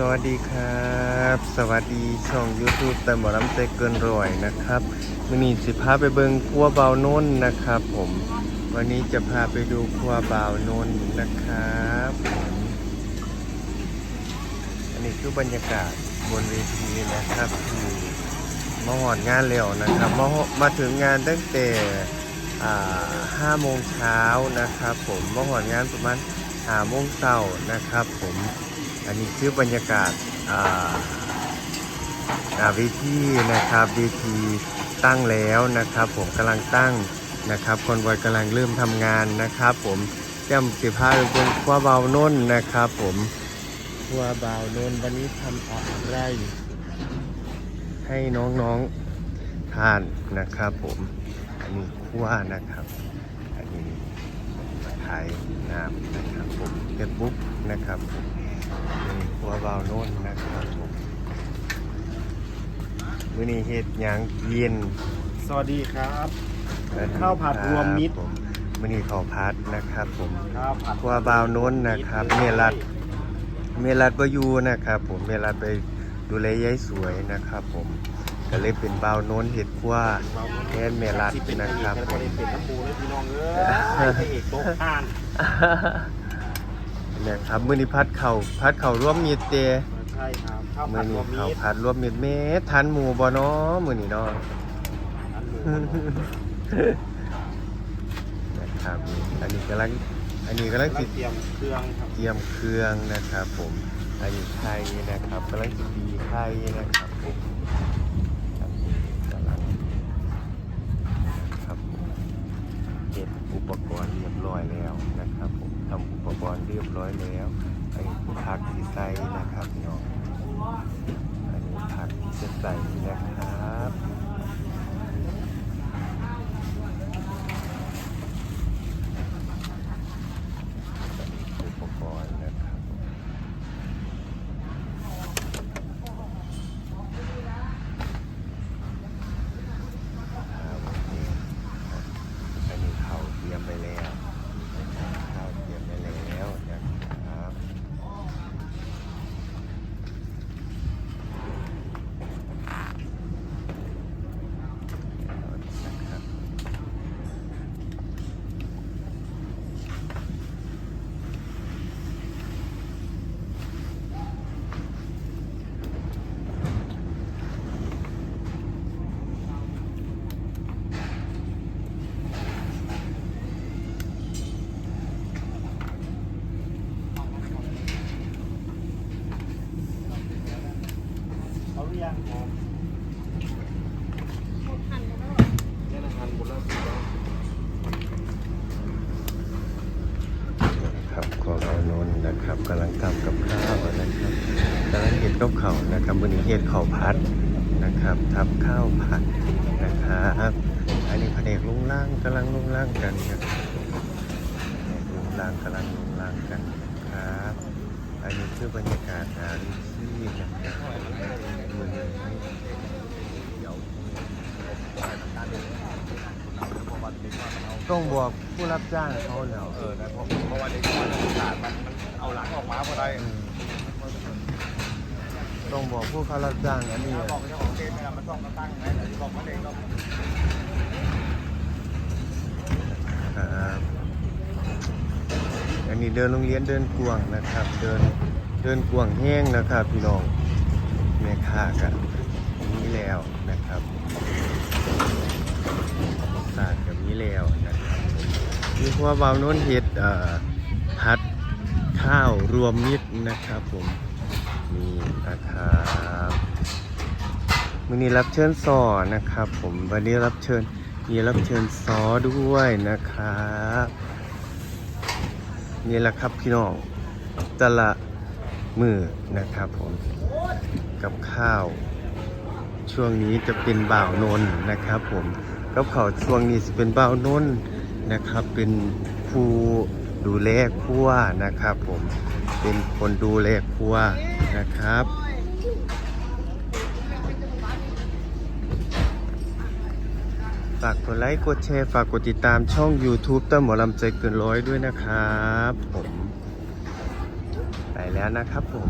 สวัสดีครับ สวัสดีช่อง YouTube แต่หมอลำใจเกินร้อยนะครับวันนี้สิพาไปเบิงครัวเบาโน้นนะครับ ผม วันนี้จะพาไปดูครัวเบาโน้นนะครับอันนี้คือบรรยากาศบนเวทีนะครับที่มาหอดงานเร็วนะครับมามาถึงงานตั้งแต่ห้าโมงเช้านะครับ ผมมาหอดงานประมาณห้าโมงเช้านะครับ ผม อันนี้คือบรรยากาศอาวิธีนะครับวิธีตั้งแล้วนะครับ ผมกำลังตั้งนะครับคนวัยกำลังเริ่มทำงานนะครับ ผมจำสิพาไปบนครัวเบาน้นนะครับ ผมครัวเบาน้นวันนี้ทำอะไรให้น้องๆทานนะครับ ผมอันนี้ครัวนะครับ อันนี้ขายน้ำนะครับผมเฟซบุ๊กนะครับผม ครัวเบาโน่นนะครับผมมื้อนี้เฮ็ดหยังเย็นสวัสดีครับนะข้าวผัดรวมมิตรคบผมื้อนี้ข้าวผัดนะครับผม ข้าวผัด ครัวเบาโน้นนะครับ เมลัดเมลัดบ่อยู่นะครับผมเมลัดไปดูแลยายสวยนะครับ ผมก็เลยเป็นเบาโน้นเฮ็ดครัวแทนเมลัดที่เป็นนะนางเอครับกแล้วผก็มได้เป็นน้ำปูเลยพี่น้องเอ้ยพระเอกโต๊ะทานเนี่ยครับมื้อนี้พัดเข่าพัดเข่าร่วมมีดเตใช่ครับข้าวมื้ผัอดรนี้วมมิข้าวตรผัดรวมมีดเมตรทันหมู่บ่เนาะมื้อนี้เนาะ อันหมูนะครับอันนี้กำลังอันนี้กำลังกำลัติงดเตรียมเครื่องครับเตรียมเครื่องนะครับผม อันนี้ไข่นะครับกำลังจะดีไข่นะครับผมครับกำลังนะครับผมเก็บอุปกรณ์เรียบร้อยแล้วนะครับ บอลเรียบร้อยแล้วอันนี้คือผักที่ใส่นะครับพี่น้องอันนี้ผักที่จะใส่นะครับ อุปกรณ์นะครับครับโอเคครับอันนี้เขาเตรียมไปแล้วนะครับข้าวเตรียมไปแล้วนะครับนะครับ เขาหรือยังครับเนี่ยนะฮันหมดแล้วครับครับครัวเราโนนนะครับกำลังทำกับข้าวนะครับกำลังเห็ดกับข้านะครับวันนี้เห็ดข้าวผัดนะครับทำข้าวผัดนะครับอันนี้แผนกลุงล่างกำลังลุงล่างกันนะครับแผนกลุงล่างกำลังลุงล่างกันนะครับอันนี้คือบรรยากาศอาริซี่นะครับ ต้องบอกผู้รับจ้างเขาแล้ว เออนะเพราะเพราะว่าเด็กน้อยมันขาดมันมันเอาหลังออกมาพอได้ต้องบอกผู้เขารับจ้างอันนี้บอกเจ้าของเต็นท์เนี่ยมันต้องมาตั้งไหมแต่ที่บอกมาเองก็ครับอันนี้เดินโรงเรียนเดินกวางนะครับ เดินเดินกวางแห้งนะครับพี่น้อง แม่ค้ากันนี้แล้วนะครับศาสตร์กับนี้แล้วนะครับมีครัวเบาโน้นเห็ดอ่าพัดข้าวรวมมิตรนะครับผมนี่นะครับวันนี้รับเชิญสอนะครับผมวันนี้รับเชิญมีรับเชิญซอด้วยนะครับนี่แหละครับพี่น้องแต่ละมือนะครับผม กับข้าว ช่วงนี้จะเป็นบ่าวนนนะครับ ผมกับข้าวช่วงนี้จะเป็นบ่าวนนนะครับ เป็นผู้ดูแลครัวนะครับ ผมเป็นคนดูแลครัวนะครับฝากกดไลค์กดแชร์ฝากกดติดตามช่อง YouTube เต้นหมอลำใจเกินร้อยด้วยนะครับ ผม ไปแล้วนะครับผม